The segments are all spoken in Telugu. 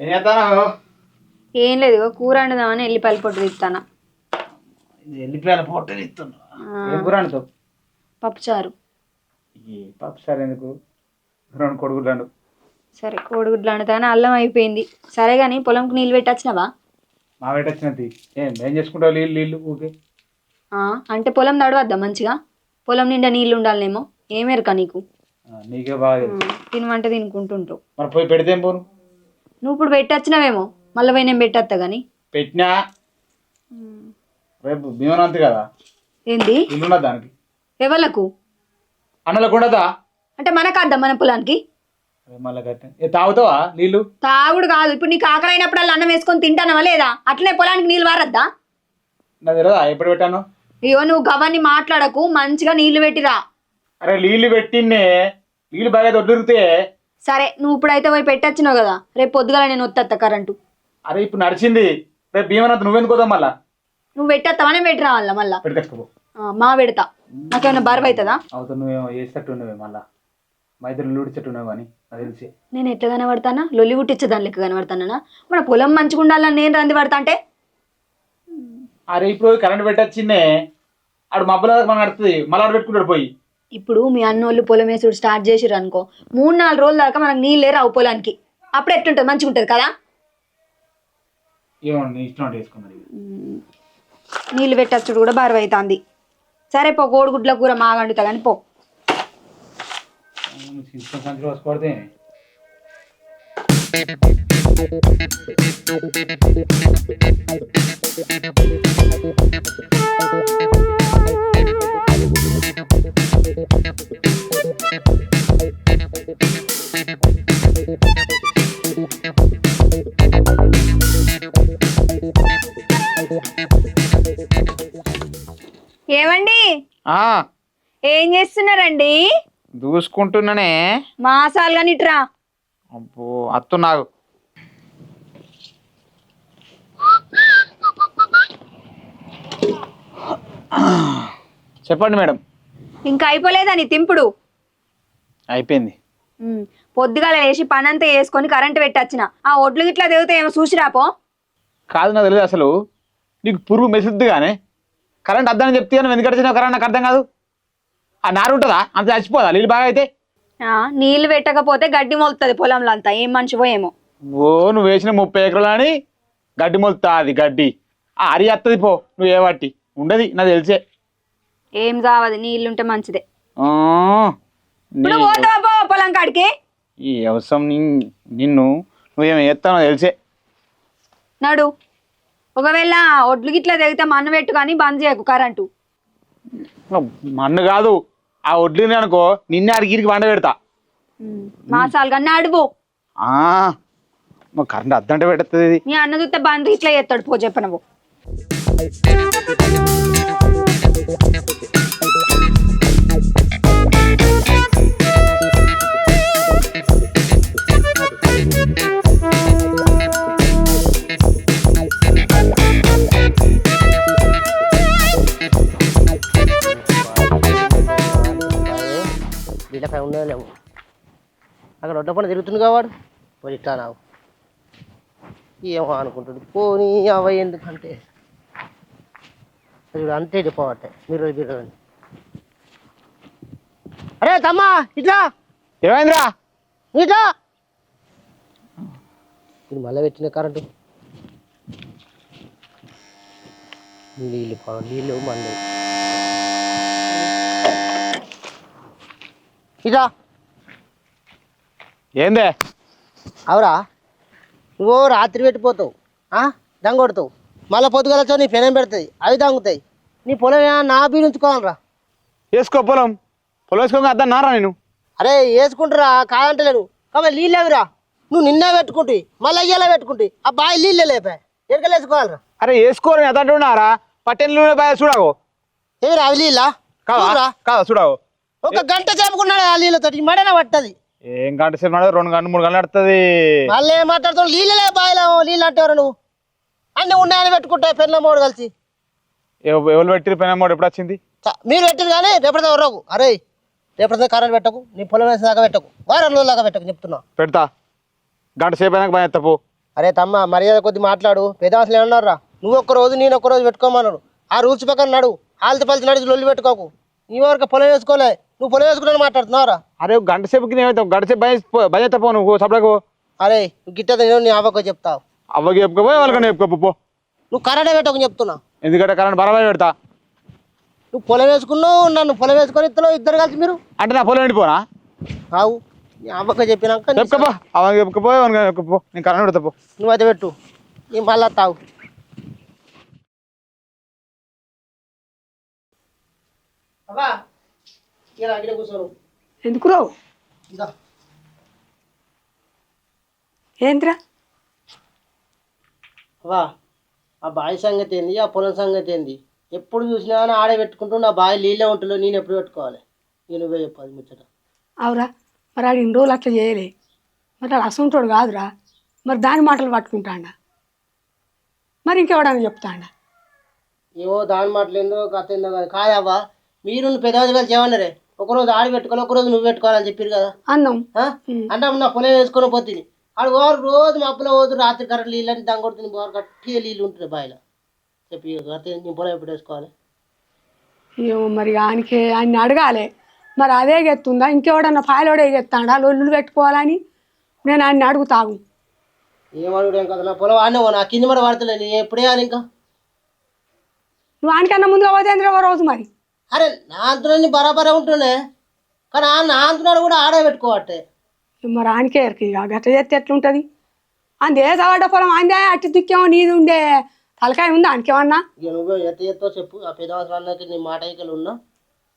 ఏం చేస్తాను ఏం లేదు ఇగో కూర వండుదామని ఎల్లిపాయల పొట్టు తీస్తాను ఇస్తున్నా ఏం కూర వండుతావు? పప్పుచారు ఈ పప్పు సార్ ఎందుకు? రెండు రెండు సరే కోడిగుడ్లు వండుతాను అల్లం అయిపోయింది. సరే కానీ పొలంకి నీళ్ళు పెట్టొచ్చినావా? మా వేట వచ్చినది ఏం ఏం చేసుకుంటావు నీళ్ళు నీళ్ళు ఊకే ఆ, అంటే పొలం నడవద్దా మంచిగా? పొలం నిండా నీళ్ళు ఉండాలనేమో? ఏమేరక నీకు? నీకే బాగా. తినమంటే తినుకుంటుంటావు మరి పోయి పెడితే పోను? నువ్వు ఇప్పుడు పెట్టొచ్చినావేమో మళ్ళీ పోయి నేను పెట్టొస్తా కానీ పెట్టినా? రేపు భీమనంతి కదా? ఏంది? దానికి? ఎవలకు అన్నలకు ఉండదా? అంటే మనకు అద్దా మన పొలానికి? అరే మళ్ళీ కట్ట ఏ తాగుతావా నీళ్ళు? తాగుడు కాదు. ఇప్పుడు నీకు ఆకలి అయినప్పుడు అన్నం వేసుకొని తింటానవా లేదా? అట్లనే పొలానికి నీళ్ళు వారద్దా తెలియదా ఎప్పుడు పెట్టాను? అయ్యో నువ్వు గవన్ని మాట్లాడకు. మంచిగా నీళ్ళు పెట్టిరా. అరే నీళ్ళు పెట్టిన్నే నీళ్ళు బాగా దొడ్డిరితే సరే నువ్వు ఇప్పుడైతే పోయి పెట్టొచ్చినావు కదా రేపు పొద్దుగల నేను వస్తా కరెంటు. అరే ఇప్పుడు నడిచింది రేపు భీమనంత నువ్వెందుకు పోదాం మళ్ళా? నువ్వు పెట్టేస్తావనే పెట్టి రావాల మళ్ళా? మా పెడతా. నాకేమైనా బరువు అవుతుందా అవుతా నువ్వేమో చేసేటట్టు ఉన్నవే మళ్ళా. మా ఇద్దరు లూడిచెట్టు ఉన్నావు కానీ నాకు తెలిసి. నేను ఎట్లా కనబడతానా? లొల్లి గుట్టించే దాని లెక్క కనబడతానా? మన పొలం మంచిగా ఉండాలని నేను రంది పడతా అంటే? అరే ఇప్పుడు కరెంట్ పెట్టొచ్చిందే ఆడు మబ్బుల మనం నడుతుంది మళ్ళీ ఆడు పెట్టుకుంటాడు పోయి. ఇప్పుడు మీ అన్నోళ్ళు పొలం వేసుడు స్టార్ట్ చేసిర్రు అనుకో మూడు నాలుగు రోజుల దాకా మనకు నీళ్ళే రావు పొలానికి. అప్పుడు ఎట్లుంటుంది? మంచిగా ఉంటుంది కదా? నీళ్ళు పెట్టచ్చుడు కూడా బరువు అవుతుంది సరే పో కోడిగుడ్ల కూర మాగండుతా కానీ పో. సంచులు వసుకోడితే ఏమండి? ఏం చేస్తున్నారండి? దూసుకుంటున్నానే. మాసాలు కానీ ఇట్రా. అబ్బో అత్తు నాకు చెప్పండి మేడం. ఇంకా అయిపోలేదా నీ తింపుడు. అయిపోయింది. పొద్దుగాల లేచి పనంతా వేసుకొని కరెంటు పెట్టొచ్చిన. ఆ ఒడ్లు గిట్లా దిగితే ఏమో చూసిరాపో కాదు నాకు తెలియదు అసలు. నీకు పురుగు మెసుద్ది కానీ కరెంట్ అద్దని చెప్తే నువ్వు ఎందుకు వచ్చినావు కరెంట్ నాకు అర్థం కాదు. ఆ నారు ఉంటుందా? అంత చచ్చిపోదా? నీళ్ళు బాగా అయితే? ఆ, నీళ్ళు పెట్టకపోతే గడ్డి మొలుతుంది పొలంలో అంతా ఏం మనిషివో ఏమో. ఓ నువ్వు వేసిన ముప్పై ఎకరాలు అని గడ్డి మొలుతా అది గడ్డి. ఆ అరి వస్తుంది పో. నువ్వు ఏ వాటి? ఉండదు నాకు తెలిసే. ఏం కావదు నీళ్ళుంటే మంచిదే. ఆ, ఇప్పుడు నీ- పోతావా పో పొలం కాడికి? ఈ అవసరం ని- నిన్ను నువ్వేం చేస్తానో తెలిసే. నడు. ఒకవేళ ఒడ్లు గిట్లా దిగితే మన్ను పెట్టు కానీ బంద్ చేయకు కరెంటు. మన్ను కాదు. ఆ వడ్లు అనుకో నిన్నే అడిగిరికి వండ పెడతా. మాసాలు కానీ అడుగు ఆ, మరి కరెంట్ అద్దంటే పెడుతుంది ఇది. మీ అన్న చూస్తే బంద్ ఇట్లా చేస్తాడు పో చెప్పనవు. అక్కడ ఒడ్డ పని తిరుగుతుంది కావాడు పోయి ఇట్లా నాకు ఏమో అనుకుంటుంది. పోనీ అవ ఎందుకంటే? అది అంతే చెప్పవట్టే మీరు మీరు అరే తమ్మా ఇట్లా. ఏమైందిరా? ఇట్లా. ఇది మళ్ళీ పెట్టిన కరెంటు. నీళ్ళు పా నీళ్ళు మళ్ళీ ఇట్లా. ఏందే? అవురా. నువ్వు రాత్రి పెట్టిపోతావు. ఆ? దంగొడతావు మళ్ళీ పొద్దుగలతో నీ పెనం పెడుతుంది. అవి దంగుతాయి. నీ పొలం నా బీడు ఉంచుకోవాలరా. వేసుకో పొలం. పొలం వేసుకోక అద్దా నారా నేను. అరే వేసుకుంటారా. కాదంటలేను. కాబట్టి నీళ్ళు అవిరా నువ్వు నిన్నే పెట్టుకుంటాయి మళ్ళీ అయ్యేలా పెట్టుకుంటాయి ఆ బావి నీళ్ళే లేపా. ఎడకలు వేసుకోవాలరా. అరే వేసుకోరని అదంటున్నారా పట్టెన్లు బాగా చూడవు ఏమిరా అవి నీళ్ళా? కాదా. కాదా చూడవు. ఒక గంట చెప్పుకున్నాడు ఆ నీళ్ళతో మడన పట్టది. ఏం గంట సేపు నడవదు రెండు గంటలు మూడు గంటలు నడుతుంది మళ్ళీ ఏం మాట్లాడుతావు నీళ్ళలే బావిలో నీళ్ళు అంటారు నువ్వు. అన్నీ ఉన్నాయని పెట్టుకుంటావు పెన్న మూడు కలిసి. ఎవ- ఎవరు పెట్టిరు పైన అమౌంట్ ఎప్పుడు వచ్చింది? చ- మీరు పెట్టిరు కానీ రేపటితో రావు అరే రేపటి కరెంట్ పెట్టకు నీ పొలం వేసిన దాకా పెట్టకు. వారం రోజుల దాకా పెట్టకు చెప్తున్నా. పెడతా. గంట సేపు అయినాక భయం తప్పు అరే తమ్మ మర్యాద కొద్ది మాట్లాడు. పెద్దవాసులు ఏమన్నారా? నువ్వు ఒక్క రోజు నేను ఒక్క రోజు పెట్టుకోమన్నాడు ఆ రూల్స్ ప్రకారం నడు. ఆలతి పలిచి నడిచి లొల్లి పెట్టుకోకు. నీ వరకు పొలం వేసుకోలే. నువ్వు పొలం వేసుకున్నాను మాట్లాడుతున్నావురా. అరే గంట సేపుకి గంట సేపు భయం భయం నువ్వు సపడకు అరే గిట్ట నేను నీ అవ్వకు చెప్తావు. అవ్వకి చెప్పుకోపోయి వాళ్ళకన్నా చెప్పుకో పో. నువ్వు కరెంట్ పెట్టకు చెప్తున్నా. ఎందుకంటే కరెంట్ బరాబర్ పెడతా. నువ్వు పొలం వేసుకున్నావు నన్ను పొలం వేసుకొని ఇద్దరు ఇద్దరు కలిసి మీరు? అంటే నా పొలం ఎండిపోనా? ఆవు నీ అవ్వక చెప్పినాక చెప్పుకోపో అవన్నీ చెప్పుకోపోయి వాళ్ళకి చెప్పుకో నేను కరెంట్ పెడతా పో. నువ్వు అయితే పెట్టు. నీ మళ్ళా తావు అవ్వా ఇలా అక్కడ కూర్చోను ఎందుకు రావు? ఇదా. ఏంద్రా? అవ్వా ఆ బావి సంగతి ఏంది ఆ పొలం సంగతి ఏంది? ఎప్పుడు చూసినా కానీ ఆడే పెట్టుకుంటూ నా బావి నీళ్ళే ఉంటుందో నేను ఎప్పుడు పెట్టుకోవాలి? నేను నువ్వే చెప్పాలి ముచ్చట. అవురా మరి ఆడు ఇన్ని రోజులు అట్లా చేయలే. మరి ఆడు అసంటోడు కాదురా. మరి దాని మాటలు పట్టుకుంటాడా? మరి ఇంకెవడని చెప్తాడా? ఏవో దాని మాటలు ఏందో కథ ఏందో కానీ కాదవ్వా మీరు పెద్దవాళ్ళు కలిసి ఏమన్నారే ఒకరోజు ఆడి పెట్టుకోవాలి ఒకరోజు నువ్వు పెట్టుకోవాలని చెప్పారు కదా? అన్నం? అంటే నా పొలం వేసుకొని పోతుంది. ఆడు వారు రోజు మా అప్పులో పోతు రాత్రి కరెంట్ నీళ్ళు అని దాని కొడుతుంది బాగా గట్టిగా నీళ్ళు ఉంటుంది బావిలో చెప్పి కథ నీ పొలం ఎప్పుడు వేసుకోవాలి? ఏమో మరి ఆయనకి ఆయన అడగాలి. మరి అదే ఎత్తుందా ఇంకెవడన్నా ఫాయిలోడే ఎత్తాడా లొల్లులు పెట్టుకోవాలని నేను ఆయన అడుగుతాగు ఏం కదా నా పొలం ఆడనే నా కింది మరి పడతలే నేను ఎప్పుడే ఇంకా? నువ్వు ఆయనకన్నా ముందుగా ఓ రోజు మరి? అరే నా అంతులని బరాబరే ఉంటుండే. కానీ ఆ నా అంటున్నాడు కూడా ఆడే పెట్టుకోవట్టే. మరి ఎరక ఇక గట్ట చేస్తే ఎట్లుంటుంది? అందే సవాడ పొలం? అందే అట్టి దిక్కేమో నీది ఉండే. తలకాయ ఉందా ఆయనకేమన్నా? ఇక నువ్వే ఎత్త ఎత్తో చెప్పు. ఆ పెద్ద అవసరాలకి నీ మాట ఇకలు ఉన్నా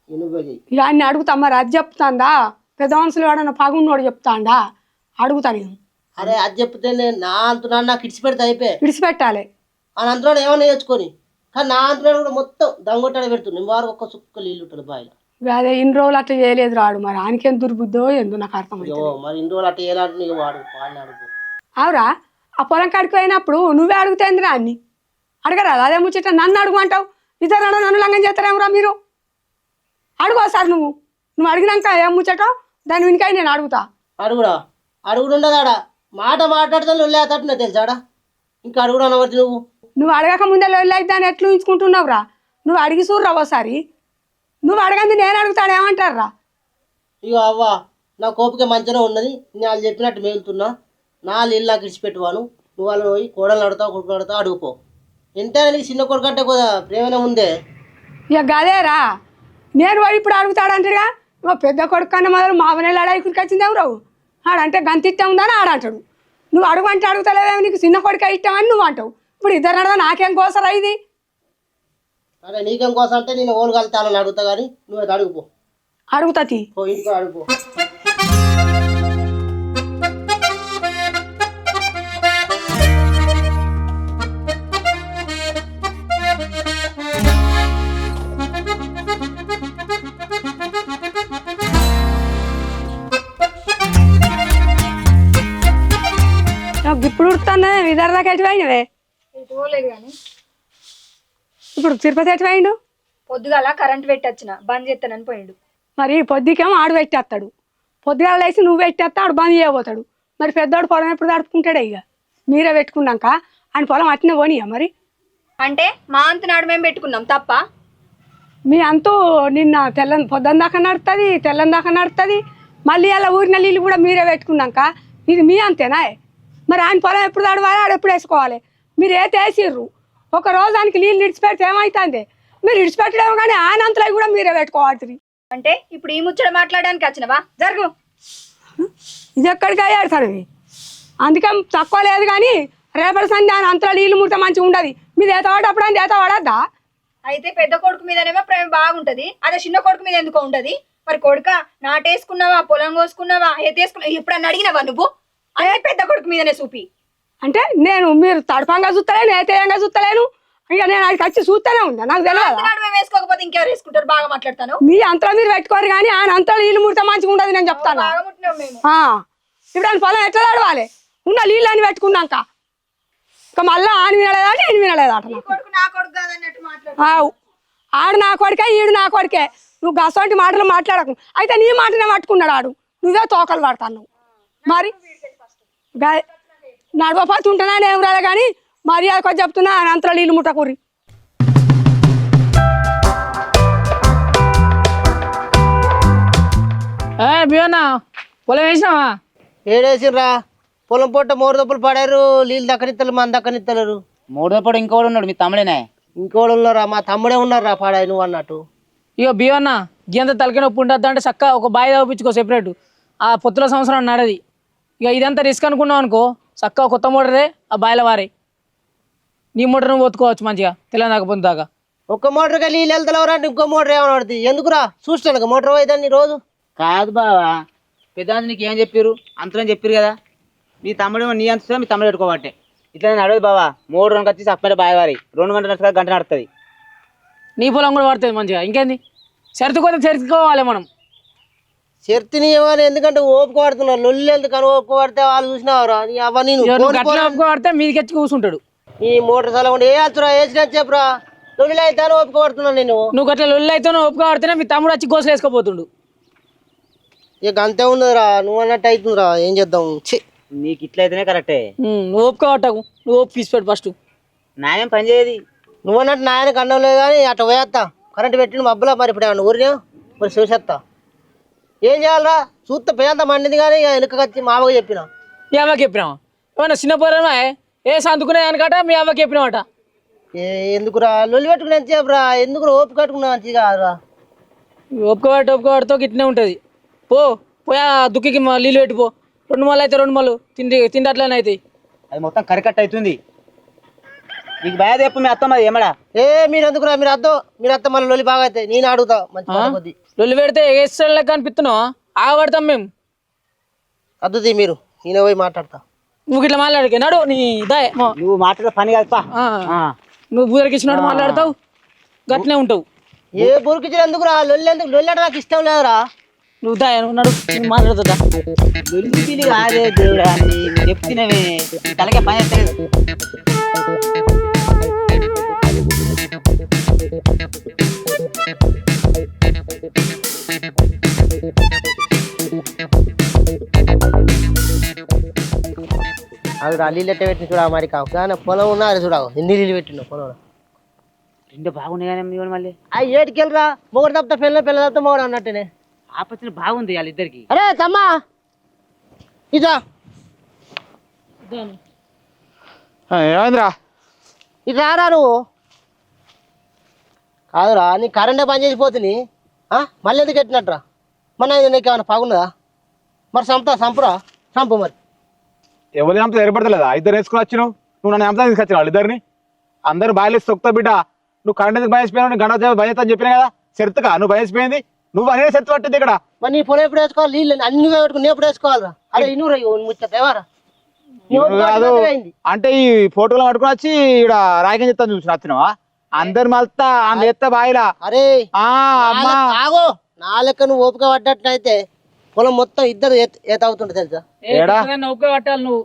ఇక నువ్వే చెయ్యి. ఇక ఆయన అడుగుతా మరి అది చెప్తాందా? పెద్ద మనుషులు వాడన్న పగున్నోడు చెప్తాండా? అడుగుతా నేను. అరే అది చెప్తే నేను నా అంటున్నాడు నాకు ఇడిచి పెడితే అయిపోయి. విడిచిపెట్టాలి ఆ అంటున్నాడు ఏమన్నా నేర్చుకొని? కానీ నా అంటున్నాడు కూడా మొత్తం దంగొట్టాడు పెడుతుంది. వారు ఒక్క సుక్క నీళ్ళు ఉంటుంది ఇక అదే ఇన్ని రోజులు అట్లా చేయలేదు రాడు మరి. ఆయనకేం దుర్బుద్ధో ఏందో నాకు అర్థం మరి ఇన్ని రోజులు అట్లా ఏలాంటి నీకు వాడు వాడిని అడుగు. అవురా ఆ పొలం కాడికి పోయినప్పుడు నువ్వే అడుగుతేందిరా అన్ని? అడగరా? అదే ముచ్చట నన్ను అడుగుమంటావు ఇద్దరు నన్ను లంగం చేస్తారేమరా మీరు? అడుగు ఒకసారి నువ్వు. నువ్వు అడిగినాక ఏం ముచ్చటో దాని వెనుక నేను అడుగుతా. అడుగుడా? అడుగుడు ఉండదాడా? మాట మాట్లాడితే లొల్లే తట్టున్నా తెలుసాడా? ఇంకా అడుగుడు అనవచ్చు నువ్వు. నువ్వు అడగక ముందే లొల్లి దాన్ని ఎట్లు ఉంచుకుంటున్నావురా నువ్వు అడిగి చూడరా ఓసారి. నువ్వు అడగంది నేను అడుగుతాడు ఏమంటారా ఇగో అవ్వా నా కోపిక మంచిగా ఉన్నది నేను వాళ్ళు చెప్పినట్టు మేలుతున్నా. నా నీళ్ళు నాకు ఇడిచిపెట్టువాను నువ్వు వాళ్ళని పోయి కోడలు అడుగుతావు కొడుకు అడుగుతావు అడుగుపో. ఎంతైనా నీకు చిన్న కొడుకు అంటే కూడా ప్రేమనే ఉందే. ఇక గదేరా. నేను వాడు ఇప్పుడు అడుగుతాడంటాడుగా మా పెద్ద కొడుకు కన్నా మొదలు మామనేళ్ళు అడాయికుడికి వచ్చింది ఎవరు? ఆడంటే గంత ఇష్టం ఉందని ఆడంటాడు. నువ్వు అడుగు అంటే అడుగుతలేవేమో నీకు చిన్న కొడుకు ఇష్టం అని నువ్వు అంటావు. ఇప్పుడు ఇద్దరు అడగా నాకేం కోసరా ఇది? అరే నీకేం కోసం అంటే నేను ఓలు కలుతానని అడుగుతా కానీ నువ్వు అడుగుపో అడుగుతా తీ. పో ఇంటికి అడుగుపో ఇప్పుడు ఉడుతున్నా ఇద్దరు దాకా కానీ. ఇప్పుడు తిరుపతి ఎటువైండు పొద్దుగాల కరెంట్ పెట్టొచ్చిన బంద్ చేస్తానని పోయిండు. మరి పొద్దుకేమో ఆడు పెట్టేస్తాడు. పొద్దుగాల లేచి నువ్వు పెట్టేస్తా ఆడు బంద్ చేయబోతాడు. మరి పెద్దోడు పొలం ఎప్పుడు తడుపుకుంటాడే ఇక మీరే పెట్టుకున్నాక ఆయన పొలం అట్నే పోనీయా మరి? అంటే మా అంత నాడు మేము పెట్టుకున్నాం తప్ప. మీ అంతూ నిన్న తెల్ల పొద్దున్న దాకా నడుతుంది తెల్లని దాకా నడుతుంది మళ్ళీ అలా ఊరిన నీళ్ళు కూడా మీరే పెట్టుకున్నాక ఇది మీ అంతేనా? మరి ఆయన పొలం ఎప్పుడు తడవాలి ఆడ ఎప్పుడు వేసుకోవాలి? మీరు ఏ తేసిర్రు. ఒక రోజు దానికి నీళ్ళు ఇడిచిపెడితే ఏమవుతుంది మీరు ఇడిచిపెట్టడం కానీ ఆయన అంతలో కూడా మీరే పెట్టుకోవాలి అంటే ఇప్పుడు ఈ ముచ్చట మాట్లాడడానికి వచ్చినవా? జరుగు. ఇది ఎక్కడికి అయ్యాడు సార్ అందుకే తక్కువ లేదు కానీ రేపటి సంధ్య ఆయన అంతలో నీళ్ళు ముడితే మంచిగా ఉండదు. మీరు ఏత పడప్పుడు అని ఏత పడద్దా అయితే పెద్ద కొడుకు మీదనేమో ప్రేమ బాగుంటది. అదే చిన్న కొడుకు మీద ఎందుకో ఉంటది మరి కొడుక నాటేసుకున్నావా? పొలం కోసుకున్నావా? ఎత్తేసుకున్నావా ఎప్పుడన్నా అడిగినావా నువ్వు? అదే పెద్ద కొడుకు మీదనే చూపి. అంటే నేను మీరు తడపంగా చూస్తలేను ఏతేయంగా చూస్తలేను. ఇక నేను అది వచ్చి చూస్తూనే ఉందా నాకు తెలియదు వేసుకోకపోతే ఇంకెవరు వేసుకుంటారు? బాగా మాట్లాడతాను. మీ అంతలో మీరు పెట్టుకోరు కానీ ఆయన అంతలో నీళ్ళు ముడితే మంచిగా ఉండదు నేను చెప్తాను. బాగా ముట్టినాం మేము. ఆ, ఇప్పుడు ఆయన పొలం ఎట్లా తడవాలి? ఉన్న నీళ్ళు అని పెట్టుకున్నాక. ఇక మళ్ళీ ఆయన వినలేదా నేను వినలేదా అట నాకు కొడుకు నా కొడుకు కాదన్నట్టు మాట్లాడు. ఆవు. ఆడు నా కొడుకే ఈడు నా కొడుకే. నువ్వు గసంటి మాటలు మాట్లాడకు. అయితే నీ మాటనే పట్టుకున్నాడు ఆడు. నువ్వే తోకలు పడతాను మరి? గా- నడవపోతు ఉంటున్నా ఏం రాలే కానీ మర్యాద కొంచెం చెప్తున్నా అంతలో నీళ్ళు ముట్టకూరి. ఏ బియ్యన్నా పొలం వేసినావా? ఏడేసిర్రా? పొలం పొట్ట మూడు దప్పులు పడారు నీళ్ళు దక్కనిత్తలు మన దక్కనిత్తలేరు. మూడోపడు ఇంకోడు ఉన్నాడు మీ తమ్ముడేనే. ఇంకోళ్ళు ఉన్నారా మా తమ్ముడే ఉన్నారా పాడాయి నువ్వు అన్నట్టు. ఇక బియ్యన్న గింత తలకి నొప్పి ఉంటుంది అంటే చక్క ఒక బాయి తవ్వించుకో సెపరేట్ ఆ పొత్తుల సంవత్సరం నడది. ఇక ఇదంతా రిస్క్ అనుకున్నావు అనుకో చక్క కొత్త మోటరే ఆ బాయిల వారే. నీ మోటార్ నువ్వు ఒత్తుకోవచ్చు మంచిగా తెలంగాణ పొద్దు దాకా. ఒక్క మోటార్గా నీళ్ళు వెళ్తలేవరా ఇంకో మోటార్ ఏమైనా పడుతుంది. ఎందుకురా చూస్తాను మోటార్ పోయేదాన్ని రోజు. కాదు బావా పెద్ద నీకు ఏం చెప్పారు అంతలో చెప్పారు కదా. మీ తమ్ముడు నీ అంత మీ తమ్ముడు పెట్టుకోబట్టే. ఇట్లా నేను అడగదు బావా మూడు రెండు వచ్చి సప్పని బాయ్ వారి. రెండు గంటల నడుస్తుంది గంట నడుస్తుంది. నీ పొలం కూడా పడుతుంది మంచిగా. ఇంకేంది? సరితుకోతే సరితుకోవాలి మనం. చెర్తిని ఏమని? ఎందుకంటే ఓపిక పడుతున్నారు. లొల్లి ఎందుకు అని ఓపిక పడితే వాళ్ళు చూసినావురా. నీ అవ్వ నేను ఇక నువ్వు పోను గట్ల పోను. ఒప్పుకోబడితే మీదికి ఎత్తి కూర్చుంటాడు. ఈ మోటార్ సలహా ఏ వచ్చురా వేసిన చెప్పురా లొల్లి అయితే పడుతున్నాను నేను నువ్వు గట్ల లొల్లి అయితే నువ్వు ఒప్పుకోబడితేనే మీ తమ్ముడు వచ్చి గోసలు వేసుకోపోతుండు ఇక అంతే ఉన్నదిరా. నువ్వు అన్నట్టు అవుతుందిరా ఏం చేద్దాం? ఛీ. నీకు ఇట్లా అయితేనే కరెక్టే. నువ్వు ఒప్పుకోబట్టకు నువ్వు ఒప్పు తీసిపెట్టు ఫస్ట్. నాయం పని చేయదు? నువ్వు అన్నట్టు నాయనకు అన్నం లేదు కానీ అట్లా పోయేస్తా కరెంట్ పెట్టిన మబ్బులా మరి ఇప్పుడు ఏమన్నా ఊరినా? మరి చూసేస్తా ఏం చేయాలరా? చూస్తే పేంత మండింది కానీ ఇక వెనుక వచ్చి మా అవ్వకి చెప్పిన. మీ అవ్వకి చెప్పినావా? ఏమన్నా చిన్న పోరమా? ఏ సందుకునే అనకట మీ అవ్వకి చెప్పినావట? ఏ ఎందుకురా? లొల్లి పెట్టుకుని ఎంత చెప్పురా ఎందుకు ఓపిక కట్టుకున్నా మంచిది కాదురా? ఒప్పుకోబట్టి ఒప్పుకోబడితో ఇట్నే ఉంటుంది. పో పోయా దుక్కికి మ- నీళ్ళు పెట్టిపో రెండు మళ్ళు అయితే రెండు మళ్ళు. తిండి తిండి అట్లనే అవుతాయి. అది మొత్తం కరికట్ అవుతుంది. నీకు బాగా చెప్పు మీ అత్తమ్మ ఏమడా? ఏ మీరు ఎందుకురా మీరు అద్దం మీరు అత్త మళ్ళీ లొల్లి బాగా అయితే నేను అడుగుతా మంచి కొద్ది. లొల్లి పెడితే వేస్తాడు లెక్క అనిపిస్తున్నావు ఆగబడతాం మేము. అద్దుది మీరు నేను పోయి మాట్లాడతా. నువ్వు ఇట్లా మాట్లాడకే నడు నీ ఇదే నువ్వు మాట్లాడే పని కాదు పా. ఆ, ఆ. నువ్వు బూదరికి ఇచ్చినట్టు మాట్లాడతావు? గట్లనే ఉంటావు. ఏ బురికిచ్చిన ఎందుకురా లొల్లి ఎందుకు లొల్లి నాకు ఇష్టం లేదురా. నువ్వు దా నువ్వు నడు నువ్వు మాట్లాడుతుందా లొల్లి కాదే దేవుడా తలకే పని చేస్తలేదు అది రా నీళ్ళు ఎట్ట పెట్టిన చూడ మరి కావు. కానీ పొలం ఉన్నారు చూడ ఎన్ని నీళ్ళు పెట్టిన పొలంలో రెండు బాగున్నాయి కానీ ఇవ్వండి మళ్ళీ? ఆ ఏటికి వెళ్ళరా మొగడు తప్ప పిల్ల పిల్ల తప్ప మొగడు అన్నట్టునే. ఆపత్తులు బాగుంది వాళ్ళిద్దరికి అరే తమ్మా! ఇదా. ఏమైందిరా? ఇది రారా నువ్వు? కాదురా నీ కరెంటే పని చేసిపోతుంది మళ్ళీ ఎందుకు ఎట్టినట్రా మన ఇది నీకు ఏమైనా పగున్నదా మరి సంపుతా సంపురా సంపు మరి. ఎవరి అంతా ఏర్పడతలేదా ఇద్దరు వేసుకుని వచ్చినావు నువ్వు నన్ను అంతా తీసుకొచ్చినావు వాళ్ళిద్దరిని? అందరు బాయలేసి తొక్కుతా బిడ్డ నువ్వు కరెంట్ ఎందుకు భయసిపోయినావు నేను గంట భయత అని చెప్పినా కదా సెర్తుగా నువ్వు భయసిపోయింది నువ్వు అనేది సెర్తు పట్టింది ఇక్కడ. మరి నీ పొలం ఎప్పుడు వేసుకోవాలి? నీళ్ళు అన్ని నువ్వే పెట్టుకుని నేను ఎప్పుడు వేసుకోవాలరా? అరే ఇనురా నువ్వు కాదు. అంటే ఈ ఫోటోలు పట్టుకుని వచ్చి ఇక్కడ రాయకం చెప్తాను చూసిన వచ్చినావా అందరు మల్తా ఆమె ఎత్త బాయిలా. అరే ఆ అమ్మా. నా- ఆగో. నా లెక్క నువ్వు ఓపిక పడ్డట్లయితే పొలం మొత్తం ఇద్దరు అవుతుండే తెలుసా? పట్టాలి నువ్వు.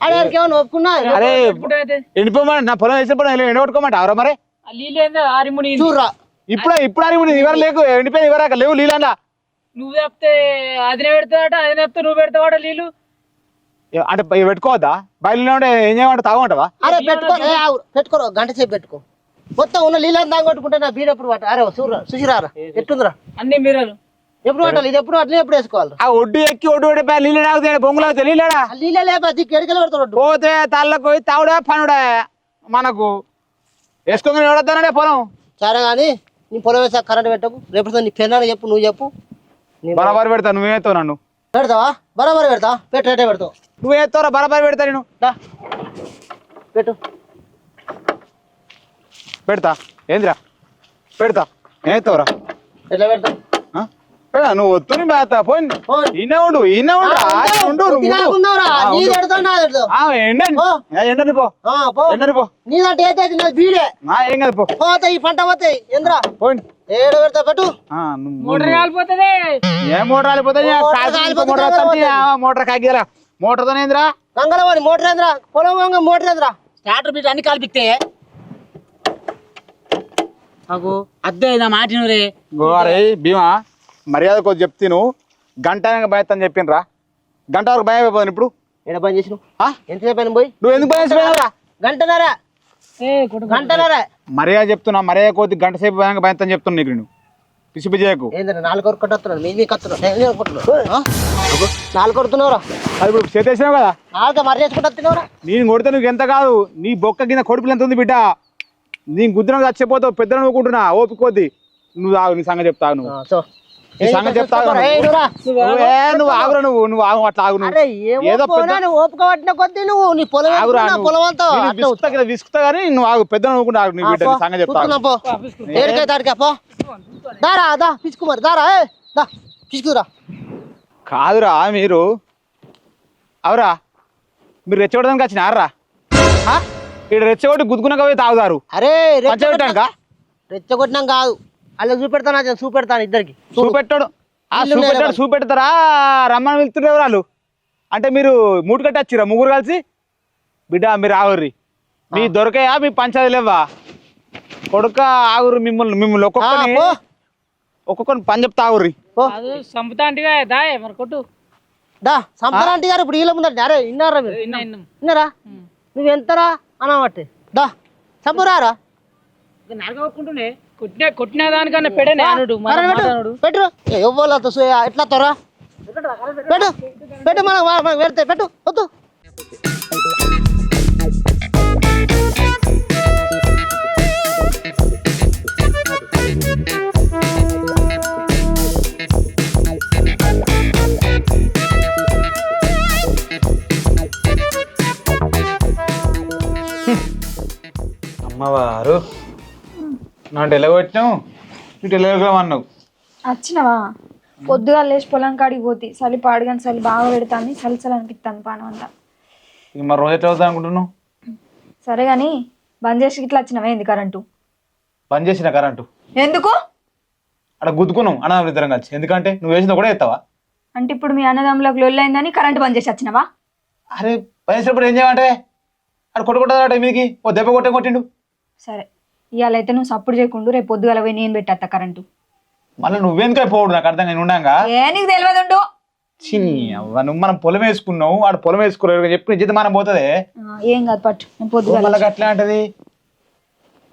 ఆడికి ఏమన్నా ఒప్పుకున్నా అరే ఎప్పుడైతే ఎండిపోమని నా పొలం వేసినప్పుడు ఎండగొట్టుకోమంట? ఎవరో మరి? చూర్రా. ఇప్పుడు ఇప్పుడు అని ఇవర లేకు? ఎండిపోయింది ఇవరాక లేవు నీళ్ళ నువ్వు చెప్తే అదినే పెడతావట అదినే చెప్తే నువ్వు పెడతావాట నీళ్ళు? అంటే పెట్టుకోవద్దా? బయలు ఉంటే ఏం చేయమంటే తాగమంటావా? అరే పెట్టుకో. పెట్టుకోరా. గంట సేపు పెట్టుకో. మొత్తం ఉన్న నీళ్ళని దాగొట్టుకుంటే నా బీడ ఎప్పుడు పట్ట అరే చూడరా చూసిరారా? ఎట్టుందిరా? అన్ని మీరలు ఎప్పుడు పట్టాలి? ఇది ఎప్పుడు అట్లే ఎప్పుడు వేసుకోవాలి? ఆ ఒడ్డు ఎక్కి ఒడ్డు ఒడ్డు నీళ్ళు తాగుతాయి బొంగులు అవుతాయి నీళ్ళడా నీళ్ళే లేకపోతే పెడతాడు పోతే తళ్ళకు పోయి తావుడే పనుడే మనకు. వేసుకోగానే ఎవడొద్దానండే పొలం. సరే కానీ నీ పొలం వేసా కరెంట్ పెట్టకు. రేపు నీ పెన్నాను చెప్పు నువ్వు చెప్పు. బరాబర్ పెడతా నువ్వేస్తావు నన్ను? పెడతావా? బరాబర్ పెడతా? పెట్టు రేటే పెడతావు. నువ్వేస్తావురా బరాబర్ పెడతా నేను. పెట్టు. పెడతా. ఏందిరా? పెడతా. ఏస్తావురా ఎట్లా పెడతావు? పెడా నువ్వు వద్దు మేత పోయి పోయి. ఈయన ఉండు ఎండండి పో. ఆ, ఎండండి పో. నీదంటే ఏదైతే బీడే. ఏం కాదు పో. పోతాయి ఈ పంట పోతాయి ఏంద్రా? పోయింది ఏడు పెడతా పెట్టు. మోటార్ కాలిపోతుంది. ఏ మోటార్ రాలిపోతే మోటార్ మోటార్. వస్తుంది. మోటార్ కాగిరా మోటార్తో ఏందిరా? గంగలవాడి మోటర్ ఏంద్రా? పొలం మోటర్ ఏంద్రా? స్టార్టర్ బిట్ అన్ని కలిపితే నాకు అద్దే నా మాట నువ్వురే గోరే భీమా. మర్యాద కొద్ది చెప్తాను గంట భయత్ అని చెప్పిండ్రా. గంట వరకు భయం అయిపోయింది ఇప్పుడు. ఎడ పని చేసిన ఆ? ఎంతసేపు అయినా పోయి? నువ్వు ఎందుకు? గంటన్నర. గంటన్నర. మర్యాద చెప్తున్నా మర్యాద కొద్ది గంట సేపు భయం భయత్ అని చెప్తున్నా నీకు నేను. పిసి పిజేయకు ఏంటంటే నాలుగు వరకు నాలుగు కొడుతున్నావురా. అది ఇప్పుడు కదా? నాలుగు నేను కొడితే నువ్వు ఎంత కాదు? నీ బొక్క కింద కొడుపులు ఎంత ఉంది బిడ్డ? నీ గుద్దిన చచ్చిపోతావు పెద్ద నువ్వుకుంటున్నా ఓపిక కొద్ది. నువ్వు నీ సంగతి చెప్తావు నువ్వు. సంగతి చెప్తావు నువ్వు? ఏ, నువ్వు ఆగురా నువ్వు నువ్వు ఆగు అట్లా ఆగు ఏదో పెద్ద- నువ్వు కొద్దీ నీ పొలం ఆగురా. పొలం అంతా విసుకుతా కానీ నువ్వు ఆగు పెద్ద నువ్వుకుంటా ఆగు నీ బిడ్డ సంగతి చెప్తావు కూర్చున్నాం పో. ఏడికై తాడికా పో. దారా దా మరి దారా కాదురా మీరు. అవురా మీరు రెచ్చగొట్టడానికి వచ్చినారా ఇక్కడ రెచ్చగొట్టి గుద్దుకున్నాక పోయి తాగుతారు. అరే పంచబెట్టానుక రెచ్చగొట్టినాం కాదు. అలా చూపెడతాను? చూపెడతాను ఇద్దరికి. చూపెట్టాడు. చూపెట్టాడు. చూపెడతారా? రమ్మని వెళ్తున్నారు వాళ్ళు. అంటే మీరు మూడు కట్టి వచ్చిరా ముగ్గురు కలిసి? బిడ్డ మీరు ఆగుర్రి. మీ దొరకయా? మీ పంచాయతీ లేవా? కొడుక ఆగురు మిమ్మల్ని మిమ్మల్ని ఒక్కొక్కని. ఒక్కొక్కని పని చెప్తా ఆగుర్రి. పో. అది సంపుతా మరి కొట్టు? దా గారు ఇప్పుడు వీళ్ళ ముందర. అరే విన్నారా మీరు? విన్నా విన్నాం విన్నారా నువ్వు ఎంతరా? అనబట్టి దా చంపురారా నరకొట్టుకుంటుండే కొట్టిన కొట్టిన దానికన్నా పెడనే అనుడు పెట్టు. ఎవ్వరు ఎట్లా తొరా పెట్టు. పెట్టు మనకు మనకు పెడితే పెట్టు వద్దు. నాకు ఎలగొట్టినావు ఇటు ఎలగమన్నావు వచ్చినవా? పొద్దుగా లేచి పొలం కాడికి పోతే చలి పాడుగాని చలి బాగా పెడతాను చలి చలి అనిపిస్తాను పానం అంతా. ఇక మరి రోజు ఎట్లా అవుతా అనుకుంటున్నావు? సరే కానీ బంద్ చేసి ఇట్లా వచ్చినవా ఏంది కరెంటు? బంద్ చేసిన కరెంటు. ఎందుకు? అక్కడ గుద్దుకున్నాం ఇద్దరం కలిసి. ఎందుకంటే నువ్వు వేసింది కూడా ఎత్తావా అంటే ఇప్పుడు మీ అన్నదమ్ములకు లొల్లైందని కరెంటు బంద్ చేసి వచ్చినవా? అరే పైసలు ఏం చేయమంటే? అక్కడ కొట్టుకుంటాడట మీదికి ఓ దెబ్బ కొట్టే కొట్టిండు? సరే. ఇవాళ అయితే నువ్వు సప్పుడు చేయకుండా రేపు పొద్దుగాల పోయి నేను పెట్టేస్తా కరెంటు మళ్ళీ నువ్వెందుకు పోడు నాకు అర్థం నేను ఉండంగా? ఏ నీకు తెలియదుండు చిన్ని అవ్వ నువ్వు మనం పొలం వేసుకున్నావు వాడు పొలం వేసుకోలేదు చెప్పి నిజం మనం పోతుంది. ఏం కాదు పట్టు నేను పొద్దుగాల మళ్ళీ అట్లా అంటది?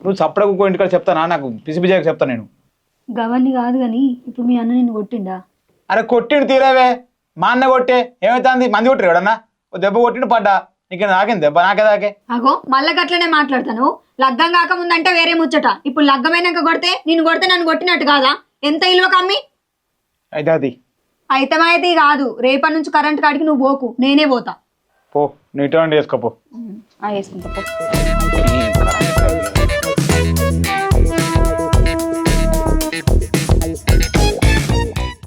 నువ్వు చప్పడకు ఇంటికాడ చెప్తానా? నాకు పిసి పిసికి చెప్తాను నేను. గవన్ని కాదు కానీ ఇప్పుడు మీ అన్న నిన్ను కొట్టిండా? అరే కొట్టిండు తీరావే. మా అన్న కొట్టే. ఏమైతుంది? మంది కొట్టారు ఎవడన్నా? దెబ్బ కొట్టిండు పడ్డా? నీకు నాకేం దెబ్బ నాకే దాకే అగో మళ్ళీ గట్లనే మాట్లాడతాను. లగ్గం కాకముందంటే వేరే ముచ్చట. ఇప్పుడు లగ్గమైనాక కొడితే నేను కొడితే నన్ను కొట్టినట్టు కాదా? ఎంత ఇల్వ కమ్మి? అయితే అది. అయితమైతే కాదు. రేపటి నుంచి కరెంట్ కాడికి నువ్వు పోకు. నేనే పోతా. పో చేసుకోపో. ఆ, వేసుకుంటా పో.